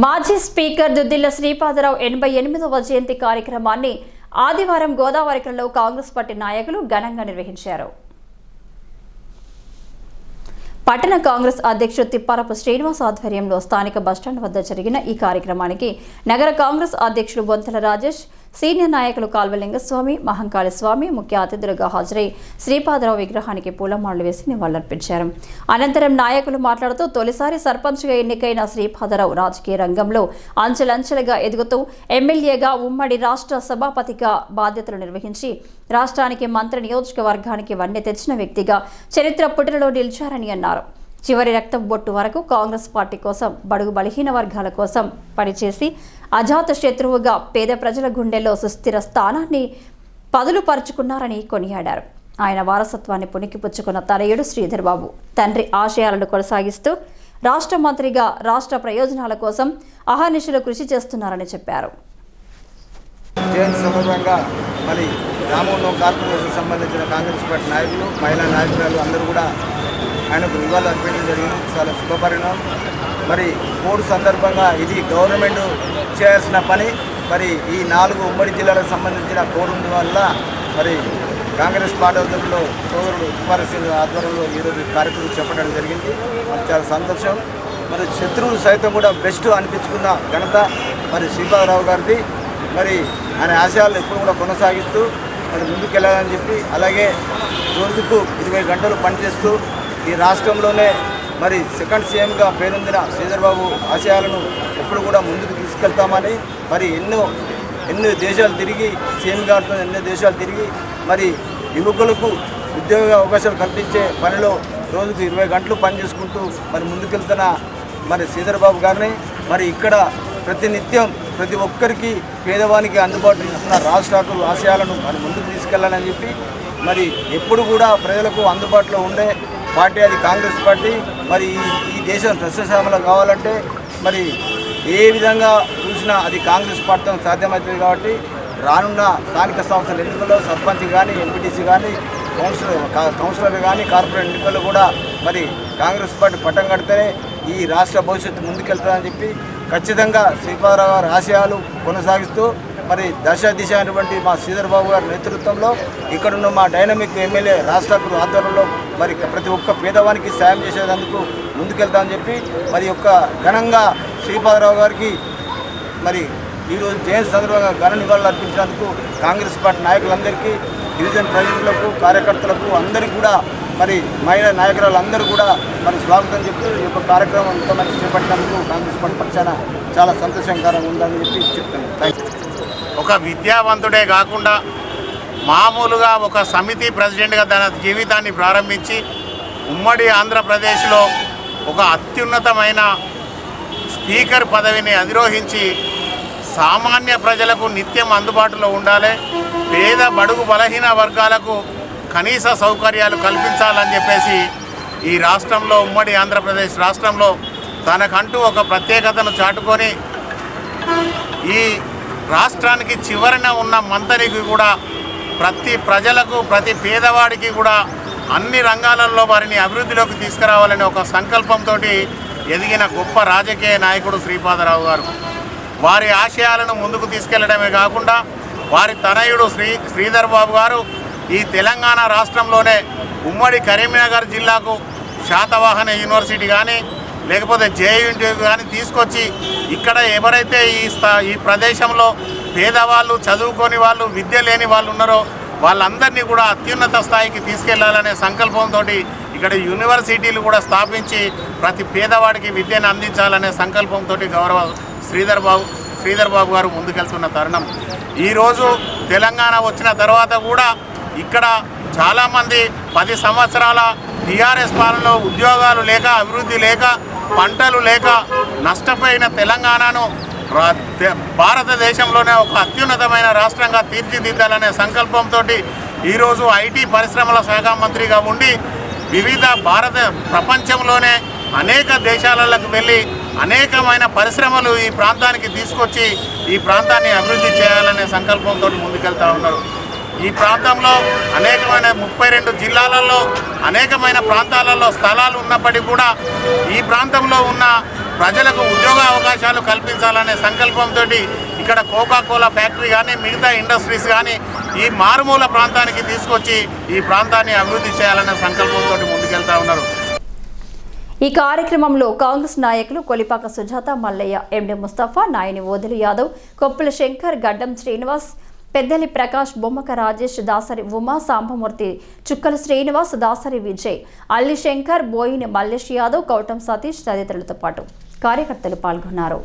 మాజీ స్పీకర్ దుద్దిల్ల శ్రీపాదరావు ఎనభై ఎనిమిదవ జయంతి కార్యక్రమాన్ని ఆదివారం గోదావరికలో కాంగ్రెస్ పార్టీ నాయకులు ఘనంగా నిర్వహించారు. పట్టణ కాంగ్రెస్ అధ్యక్షుడు తిప్పారపు శ్రీనివాస్ ఆధ్వర్యంలో స్థానిక బస్టాండ్ వద్ద జరిగిన ఈ కార్యక్రమానికి నగర కాంగ్రెస్ అధ్యక్షుడు బొంతల రాజేష్ సీనియర్ నాయకులు కాల్వలింగస్వామి మహంకాళి స్వామి ముఖ్య అతిథులుగా హాజరై శ్రీపాదరావు విగ్రహానికి పూలమాలలు వేసి నివాళులర్పించారు. అనంతరం నాయకులు మాట్లాడుతూ తొలిసారి సర్పంచ్గా ఎన్నికైన శ్రీపాదరావు రాజకీయ రంగంలో అంచెలంచెలుగా ఎదుగుతూ ఎమ్మెల్యేగా ఉమ్మడి రాష్ట్ర సభాపతిగా బాధ్యతలు నిర్వహించి రాష్ట్రానికి మంత్రి నియోజకవర్గానికి వన్నె తెచ్చిన వ్యక్తిగా చరిత్ర పుటలలో నిలిచారని అన్నారు. చివరి రక్తం బొట్టు వరకు కాంగ్రెస్ పార్టీ కోసం బడుగు బలహీన వర్గాల కోసం పనిచేసి అజాత శత్రువుగా పేద ప్రజల గుండెల్లో సుస్థిర స్థానాన్ని పదులుపరుచుకున్నారని కొనియాడారు. ఆయన వారసత్వాన్ని పుణికిపుచ్చుకున్న తనయుడు శ్రీధర్ బాబు తండ్రి ఆశయాలను కొనసాగిస్తూ రాష్ట్ర మంత్రిగా రాష్ట్ర ప్రయోజనాల కోసం అహర్నిశలు కృషి చేస్తున్నారని చెప్పారు. జయంతి సందర్భంగా మరి గ్రామంలో కార్పొరేషన్ సంబంధించిన కాంగ్రెస్ పార్టీ నాయకులు మహిళా నాయకురాలు అందరూ కూడా ఆయనకు నివాళులు అర్పించడం జరిగింది. చాలా శుభపరిణామం మరి మూడు సందర్భంగా ఇది గవర్నమెంట్ చేయాల్సిన పని. మరి ఈ నాలుగు ఉమ్మడి జిల్లాలకు సంబంధించిన కోడ్ వల్ల మరి కాంగ్రెస్ పార్టీ అధ్యక్షులు సోదరుడు ఉపారసింగ్ ఆధ్వర్యంలో ఈరోజు కార్యక్రమం చెప్పడం జరిగింది. మరి చాలా సంతోషం. మరి శత్రువులు సైతం కూడా బెస్ట్ అనిపించుకున్న ఘనత మరి శ్రీపాదరావు గారిది. మరి ఆయన ఆశయాలు ఎప్పుడు కూడా కొనసాగిస్తూ మరి ముందుకెళ్ళాలని చెప్పి అలాగే రోజుకు ఇరవై గంటలు పనిచేస్తూ ఈ రాష్ట్రంలోనే మరి సెకండ్ సీఎంగా పేరొందిన శ్రీధర్బాబు ఆశయాలను ఎప్పుడు కూడా ముందుకు తీసుకెళ్తామని మరి ఎన్నో ఎన్నో దేశాలు తిరిగి సీఎం గారితో ఎన్నో దేశాలు తిరిగి మరి యువకులకు ఉద్యోగ అవకాశాలు కల్పించే పనిలో రోజుకు ఇరవై గంటలు పనిచేసుకుంటూ మరి ముందుకెళ్తున్న మరి శ్రీధర్బాబు గారిని మరి ఇక్కడ ప్రతినిత్యం ప్రతి ఒక్కరికి పేదవానికి అందుబాటులో ఉన్న రాష్ట్రాలు ఆశయాలను మరి ముందుకు తీసుకెళ్ళాలని చెప్పి మరి ఎప్పుడు కూడా ప్రజలకు అందుబాటులో ఉండే పార్టీ అది కాంగ్రెస్ పార్టీ. మరి ఈ- దేశం సస్యశ్యామలం కావాలంటే మరి ఏ విధంగా చూసినా అది కాంగ్రెస్ పార్టీతో సాధ్యమవుతుంది కాబట్టి రానున్న స్థానిక సంస్థల ఎన్నికల్లో సర్పంచ్ కానీ ఎంపీటీసీ కానీ కౌన్సిలర్ కౌన్సిలర్ కానీ కార్పొరేట్ ఎన్నికల్లో కూడా మరి కాంగ్రెస్ పార్టీ పట్టం కడితేనే ఈ రాష్ట్ర భవిష్యత్తు ముందుకెళ్తుందని చెప్పి ఖచ్చితంగా శ్రీపాదరావు గారి ఆశయాలు కొనసాగిస్తూ మరి దశ దిశ అనేటువంటి మా శ్రీధర్ బాబు గారి నేతృత్వంలో ఇక్కడున్న మా డైనమిక్ ఎమ్మెల్యే రాష్ట్రకుడు ఆధ్వర్యంలో మరి ప్రతి ఒక్క పేదవానికి సాయం చేసేందుకు ముందుకెళ్తామని చెప్పి మరి యొక్క ఘనంగా శ్రీపాదరావు గారికి మరి ఈరోజు జయంతి సందర్భంగా ఘన నివాళులు అర్పించినందుకు కాంగ్రెస్ పార్టీ నాయకులందరికీ డివిజన్ ప్రజలకు కార్యకర్తలకు అందరికీ కూడా మరి మహిళా నాయకురాలందరూ కూడా మరి స్వాగతం చెప్తూ ఈ యొక్క కార్యక్రమం ఇంతమంది చేపట్టినందుకు కాంగ్రెస్ పార్టీ పక్షాన చాలా సంతోషంకరంగా ఉందని చెప్పి చెప్తున్నాను. థ్యాంక్ యూ ఒక విద్యావంతుడే కాకుండా మామూలుగా ఒక సమితి ప్రెసిడెంట్గా తన జీవితాన్ని ప్రారంభించి ఉమ్మడి ఆంధ్రప్రదేశ్లో ఒక అత్యున్నతమైన స్పీకర్ పదవిని అధిరోహించి సామాన్య ప్రజలకు నిత్యం అందుబాటులో ఉండాలి. పేద బడుగు బలహీన వర్గాలకు కనీస సౌకర్యాలు కల్పించాలని చెప్పేసి ఈ రాష్ట్రంలో ఉమ్మడి ఆంధ్రప్రదేశ్ రాష్ట్రంలో తనకంటూ ఒక ప్రత్యేకతను చాటుకొని ఈ రాష్ట్రానికి చివరన ఉన్న మంత్రికి కూడా ప్రతి ప్రజలకు ప్రతి పేదవాడికి కూడా అన్ని రంగాలలో వారిని అభివృద్ధిలోకి తీసుకురావాలనే ఒక సంకల్పంతో ఎదిగిన గొప్ప రాజకీయ నాయకుడు శ్రీపాదరావు గారు. వారి ఆశయాలను ముందుకు తీసుకెళ్ళడమే కాకుండా వారి తనయుడు శ్రీ శ్రీధర్ బాబు గారు ఈ తెలంగాణ రాష్ట్రంలోనే ఉమ్మడి కరీంనగర్ జిల్లాకు శాతవాహన యూనివర్సిటీ కానీ లేకపోతే జేయూనిటీ కానీ తీసుకొచ్చి ఇక్కడ ఎవరైతే ఈ స్థా ఈ ప్రదేశంలో పేదవాళ్ళు చదువుకొని వాళ్ళు విద్య లేని వాళ్ళు ఉన్నారో వాళ్ళందరినీ కూడా అత్యున్నత స్థాయికి తీసుకెళ్ళాలనే సంకల్పంతో ఇక్కడ యూనివర్సిటీలు కూడా స్థాపించి ప్రతి పేదవాడికి విద్యను అందించాలనే సంకల్పంతో గౌరవ శ్రీధర్ బాబు శ్రీధర్ బాబు గారు ముందుకెళ్తున్న తరుణం. ఈరోజు తెలంగాణ వచ్చిన తర్వాత కూడా ఇక్కడ చాలామంది పది సంవత్సరాల టీఆర్ఎస్ పాలనలో ఉద్యోగాలు లేక అభివృద్ధి లేక పంటలు లేక నష్టపోయిన తెలంగాణను రా- భారతదేశంలోనే ఒక అత్యున్నతమైన రాష్ట్రంగా తీర్చిదిద్దాలనే సంకల్పంతో ఈరోజు ఐటీ పరిశ్రమల శాఖ మంత్రిగా ఉండి వివిధ భారత ప్రపంచంలోనే అనేక దేశాలకు వెళ్ళి అనేకమైన పరిశ్రమలు ఈ ప్రాంతానికి తీసుకొచ్చి ఈ ప్రాంతాన్ని అభివృద్ధి చేయాలనే సంకల్పంతో ముందుకెళ్తా ఉన్నారు. ఈ ప్రాంతంలో అనేకమైన ముప్పై రెండు జిల్లాలలో అనేకమైన ప్రాంతాలలో స్థలాలు ఉన్నప్పటికీ కూడా ఈ ప్రాంతంలో ఉన్న ప్రజలకు ఉద్యోగ అవకాశాలు కల్పించాలనే సంకల్పంతో ఇక్కడ కోకా కోలా ఫ్యాక్టరీ కానీ మిగతా ఇండస్ట్రీస్ కానీ ఈ మారుమూల ప్రాంతానికి తీసుకొచ్చి ఈ ప్రాంతాన్ని అభివృద్ధి చేయాలనే సంకల్పంతో ముందుకెళ్తా ఉన్నారు. ఈ కార్యక్రమంలో కాంగ్రెస్ నాయకులు కొలిపాక సుజాత మల్లయ్య ఎండి ముస్తఫా నాయని ఓదిలి యాదవ్ కొప్పుల శంకర్ గడ్డం శ్రీనివాస్ పెద్దలి ప్రకాష్ బొమ్మక రాజేష్ దాసరి ఉమా సాంబమూర్తి చుక్కల శ్రీనివాస్ దాసరి విజయ్ అల్లి శంకర్ బోయిని మల్లేష్ యాదవ్ కౌటం సతీష్ తదితరులతో పాటు కార్యకర్తలు పాల్గొన్నారు.